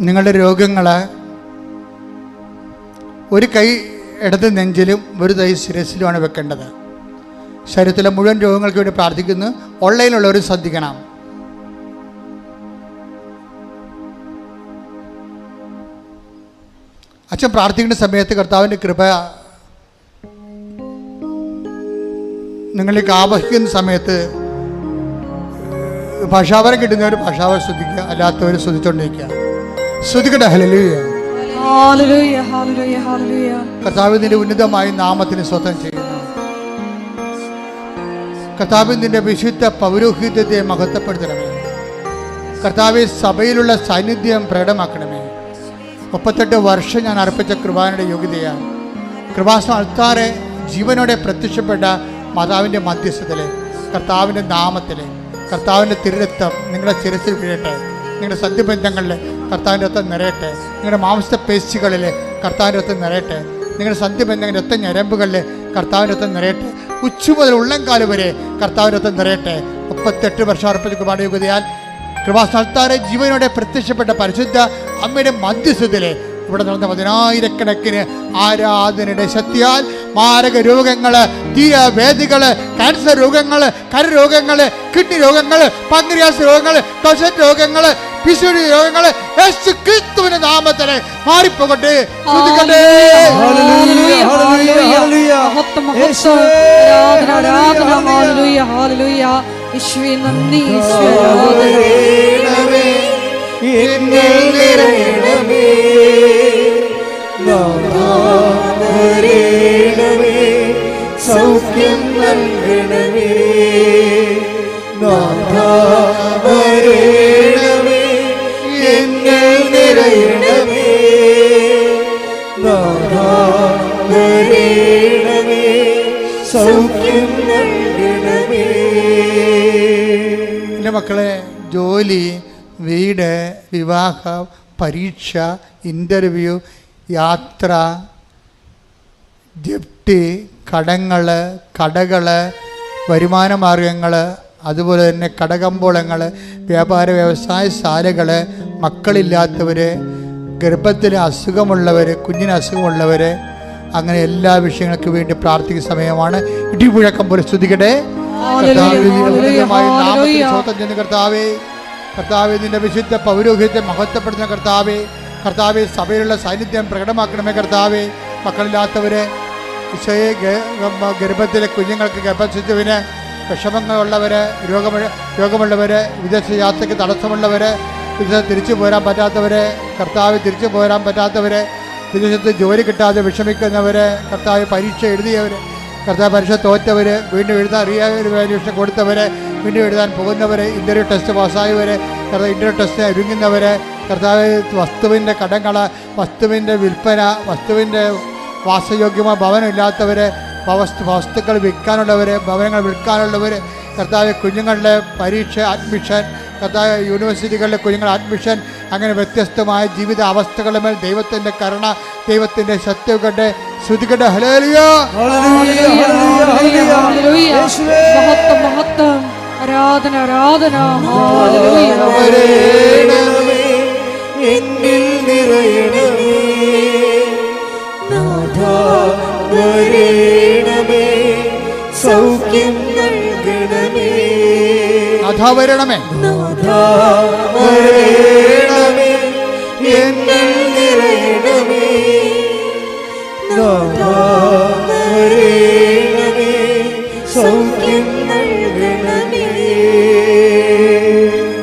നിങ്ങളുടെ രോഗങ്ങൾ ഒരു കൈ ഇടത് നെഞ്ചിലും ഒരു കൈ ശിരസിലുമാണ് വെക്കേണ്ടത്. ശരീരത്തിലെ മുഴുവൻ രോഗങ്ങൾക്ക് വേണ്ടി പ്രാർത്ഥിക്കുന്നു. ഓൺലൈനിലുള്ളവർ ശ്രദ്ധിക്കണം. അച്ഛൻ പ്രാർത്ഥിക്കുന്ന സമയത്ത് കർത്താവിന്റെ കൃപ നിങ്ങളിലേക്ക് ആവഹിക്കുന്ന സമയത്ത് ഭാഷാവരം കിട്ടുന്നവർ ഭാഷാവരം ശ്രദ്ധിക്കുക അല്ലാത്തവർ ശ്രദ്ധിച്ചുകൊണ്ടിരിക്കുക ശ്രദ്ധിക്കട്ടെ ഹലലുയ. ഉന്നതമായ നാമത്തിന് സ്വതം ചെയ്യുന്നു. കർത്താവിന്റെ വിശുദ്ധ പൗരോഹിത്യത്തെ മഹത്വപ്പെടുത്തണമേ. കർത്താവ് സഭയിലുള്ള സാന്നിധ്യം പ്രകടമാക്കണമേ. മുപ്പത്തെട്ട് വർഷം ഞാൻ അർപ്പിച്ച കൃപാനയുടെ യോഗ്യതയാണ് കൃപാസനം അൾത്താറെ ജീവനോടെ പ്രത്യക്ഷപ്പെട്ട മാതാവിന്റെ മധ്യസ്ഥതയിലെ കർത്താവിന്റെ നാമത്തിലെ കർത്താവിന്റെ തിരുരക്തം നിങ്ങളുടെ ശിരസിൽ വീഴട്ടെ. നിങ്ങളുടെ സദ്യബന്ധങ്ങളിൽ കർത്താവിന്റെ രക്തം നിറയട്ടെ. നിങ്ങളുടെ മാംസ പേശികളിൽ കർത്താവിന്റെ രക്തം നിറയട്ടെ. നിങ്ങളുടെ സദ്യബന്ധങ്ങളുടെ രക്ത ഞരമ്പുകളിൽ കർത്താവിന്റെ രക്തം നിറയട്ടെ. ഉച്ച മുതൽ ഉള്ളംകാൽ വരെ കർത്താവിന്റെ രക്തം നിറയട്ടെ. മുപ്പത്തെട്ട് വർഷം അർപ്പിച്ച കുമാര യോഗ്യതയാൽ കൃപാസ്ഥാനത്താറെ ജീവനോടെ പ്രത്യക്ഷപ്പെട്ട പരിശുദ്ധ അമ്മയുടെ മധ്യസ്ഥത്തിലെ ഇവിടെ നടന്ന പതിനായിരക്കണക്കിന് ആരാധനയുടെ ശക്തിയാൽ മാരക രോഗങ്ങൾ തീരവേദികൾ ക്യാൻസർ രോഗങ്ങൾ കരരോഗങ്ങൾ കിഡ്നി രോഗങ്ങൾ പങ്ക്രിയാസ് രോഗങ്ങൾ ടൊസറ്റ് രോഗങ്ങൾ പിസുടി രോഗങ്ങളെ യേശു ക്രിസ്തുവിന്റെ നാമത്തിൽ മാറിപ്പോകട്ടെ. ശ്രദ്ധിക്കട്ടെ. Hallelujah, hallelujah, hallelujah. മക്കളെ ജോലി വീട് വിവാഹം പരീക്ഷ ഇന്റർവ്യൂ യാത്ര ജപ്തി കടങ്ങൾ കടകൾ വരുമാന മാർഗങ്ങൾ അതുപോലെ തന്നെ കടകമ്പോളങ്ങൾ വ്യാപാര വ്യവസായ ശാലകൾ മക്കളില്ലാത്തവർ ഗർഭത്തിൽ അസുഖമുള്ളവർ കുഞ്ഞിന് അസുഖമുള്ളവർ അങ്ങനെ എല്ലാ വിഷയങ്ങൾക്ക് വേണ്ടി പ്രാർത്ഥിക്കുന്ന സമയമാണ്. ഇടിമുഴക്കം പോലെ കർത്താവേ, കർത്താവേ നിന്റെ വിശുദ്ധ പൗരോഹിത്യത്തെ മഹത്വപ്പെടുന്ന കർത്താവെ കർത്താവെ സഭയിലുള്ള സാന്നിധ്യം പ്രകടമാക്കണമേ കർത്താവെ. മക്കളില്ലാത്തവരെ ഗർഭത്തിലെ കുഞ്ഞുങ്ങൾക്ക് ഗർഭശിശുവിന് വിഷമങ്ങളുള്ളവര് രോഗമ രോഗമുള്ളവര് വിദേശ യാത്രയ്ക്ക് തടസ്സമുള്ളവര് വിദേശത്ത് തിരിച്ചു പോരാൻ പറ്റാത്തവര് കർത്താവ് തിരിച്ചു പോരാൻ പറ്റാത്തവര് വിദേശത്ത് ജോലി കിട്ടാതെ വിഷമിക്കുന്നവര് കർത്താവ് പരീക്ഷ എഴുതിയവര് കർത്താവ് പരീക്ഷ തോറ്റവർ വീണ്ടും എഴുതാൻ അറിയാതെ പരീക്ഷ കൊടുത്തവർ വീണ്ടും എഴുതാൻ പോകുന്നവർ ഇന്റർവ്യൂ ടെസ്റ്റ് പാസ്സായവർ കർത്താവ് ഇന്റർവ്യൂ ടെസ്റ്റ് ഒരുങ്ങുന്നവർ കർത്താവ് വസ്തുവിന്റെ കടങ്ങൾ വസ്തുവിന്റെ വിൽപ്പന വസ്തുവിന്റെ വാസയോഗ്യമായ ഭവനമില്ലാത്തവർ വസ്തു വസ്തുക്കൾ വിൽക്കാനുള്ളവർ ഭവനങ്ങൾ വിൽക്കാനുള്ളവർ കർത്താവ് കുഞ്ഞുങ്ങളുടെ പരീക്ഷ അഡ്മിഷൻ കർത്താവ് യൂണിവേഴ്സിറ്റികളിലെ കുഞ്ഞുങ്ങളുടെ അഡ്മിഷൻ അങ്ങനെ വ്യത്യസ്തമായ ജീവിത അവസ്ഥകളുടെ മേൽ ദൈവത്തിന്റെ കരുണ ദൈവത്തിന്റെ സത്യവും യേശുവേ. മഹത്വം മഹത്വം. ആരാധന ആരാധന. എന്നിൽ നിറയണമേ. നാഥാ, വരേണമേ, സൗഖ്യം നൽകണമേ. അഥാ വരണമേ. നാഥാ, വരേണമേ, എന്നിൽ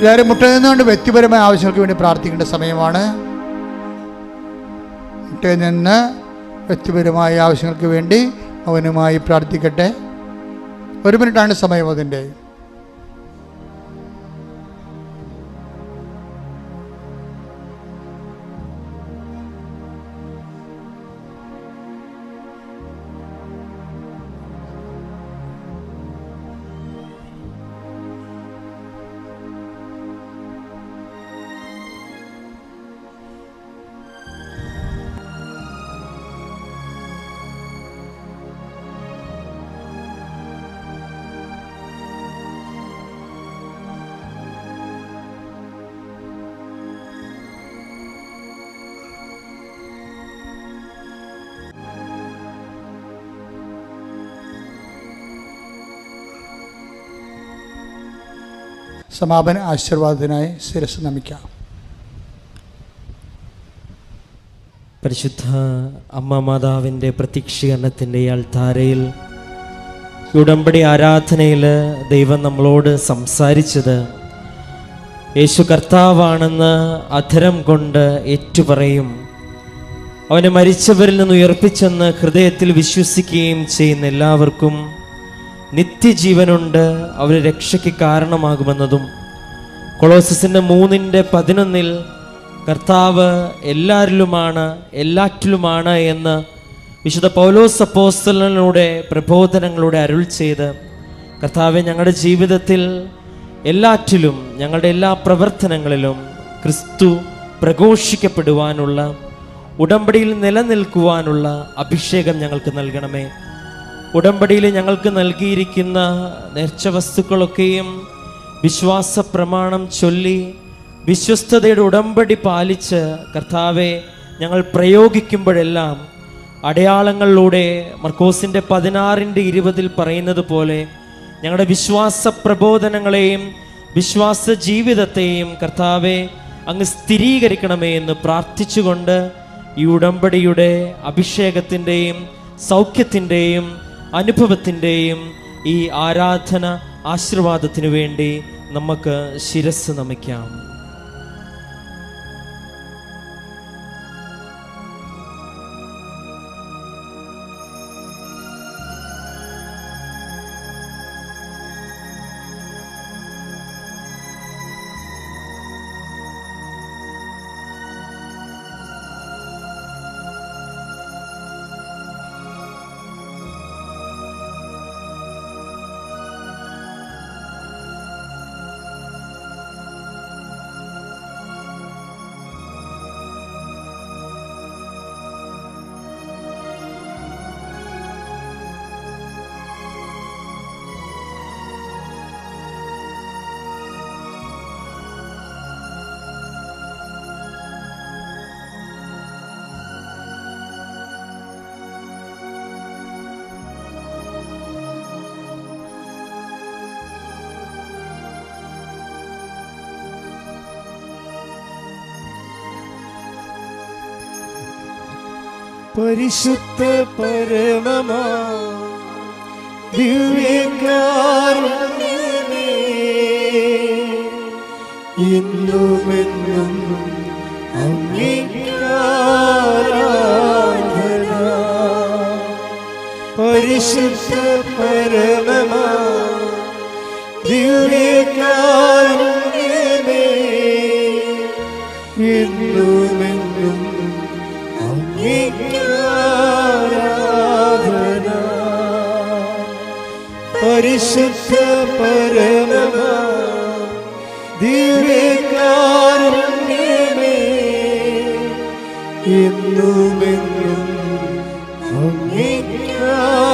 എല്ലാവരും മുട്ടുന്നതുകൊണ്ട് വ്യക്തിപരമായ ആവശ്യങ്ങൾക്ക് വേണ്ടി പ്രാർത്ഥിക്കേണ്ട സമയമാണ്. മുട്ടയിൽ നിന്ന് വ്യക്തിപരമായ ആവശ്യങ്ങൾക്ക് വേണ്ടി അവനുമായി പ്രാർത്ഥിക്കട്ടെ. ഒരു മിനിറ്റാണ് സമയം അതിന്റെ. സമാപന ആശീർവാദത്തിനായി ശിരസ് നമിക്കാം. പരിശുദ്ധ അമ്മ മാതാവിന്റെ പ്രത്യക്ഷീകരണത്തിന്റെ അൾത്താരയിൽ ഉടമ്പടി ആരാധനയിൽ ദൈവം നമ്മളോട് സംസാരിച്ചത് യേശു കർത്താവാണെന്ന് അധരം കൊണ്ട് ഏറ്റുപറയും. അവനെ മരിച്ചവരിൽ നിന്ന് ഉയർപ്പിച്ചെന്ന് ഹൃദയത്തിൽ വിശ്വസിക്കുകയും ചെയ്യുന്ന എല്ലാവർക്കും നിത്യജീവനുണ്ട് അവർ രക്ഷയ്ക്ക് കാരണമാകുമെന്നതും. കൊളോസസിന്റെ മൂന്നിന്റെ പതിനൊന്നിൽ കർത്താവ് എല്ലാവരിലുമാണ് എല്ലാറ്റിലുമാണ് എന്ന് വിശുദ്ധ പൗലോസ് അപ്പോസ്തലനിലൂടെ പ്രബോധനങ്ങളുടെ അരുൾ ചെയ്ത് കർത്താവെ ഞങ്ങളുടെ ജീവിതത്തിൽ എല്ലാറ്റിലും ഞങ്ങളുടെ എല്ലാ പ്രവർത്തനങ്ങളിലും ക്രിസ്തു പ്രഘോഷിക്കപ്പെടുവാനുള്ള ഉടമ്പടിയിൽ നിലനിൽക്കുവാനുള്ള അഭിഷേകം ഞങ്ങൾക്ക് നൽകണമേ. ഉടമ്പടിയിൽ ഞങ്ങൾക്ക് നൽകിയിരിക്കുന്ന നേർച്ച വസ്തുക്കളൊക്കെയും വിശ്വാസ പ്രമാണം ചൊല്ലി വിശ്വസ്തതയുടെ ഉടമ്പടി പാലിച്ച് കർത്താവെ ഞങ്ങൾ പ്രയോഗിക്കുമ്പോഴെല്ലാം അടയാളങ്ങളിലൂടെ മർക്കോസിന്റെ പതിനാറിന്റെ ഇരുപതിൽ പറയുന്നത് പോലെ ഞങ്ങളുടെ വിശ്വാസ പ്രബോധനങ്ങളെയും വിശ്വാസ ജീവിതത്തെയും കർത്താവെ അങ്ങ് സ്ഥിരീകരിക്കണമേ എന്ന് പ്രാർത്ഥിച്ചുകൊണ്ട് ഈ ഉടമ്പടിയുടെ അഭിഷേകത്തിന്റെയും സൗഖ്യത്തിന്റെയും അനുഭവത്തിന്റെയും ഈ ആരാധന ആശീർവാദത്തിനു വേണ്ടി നമുക്ക് ശിരസ് നമിക്കാം. പരിശുദ്ധ പരമമാ. ഇന്നുമെന്നും പരിശുദ്ധ പരമമാ. ദിവ്യകാരുണ്യമേ. എന്നുമെന്നും അംഗീകാരാധന പരിശുദ്ധ പരമമാ ദിവ്യകാരുണ്യമേ എന്നുമെന്നും അംഗീകാരാധന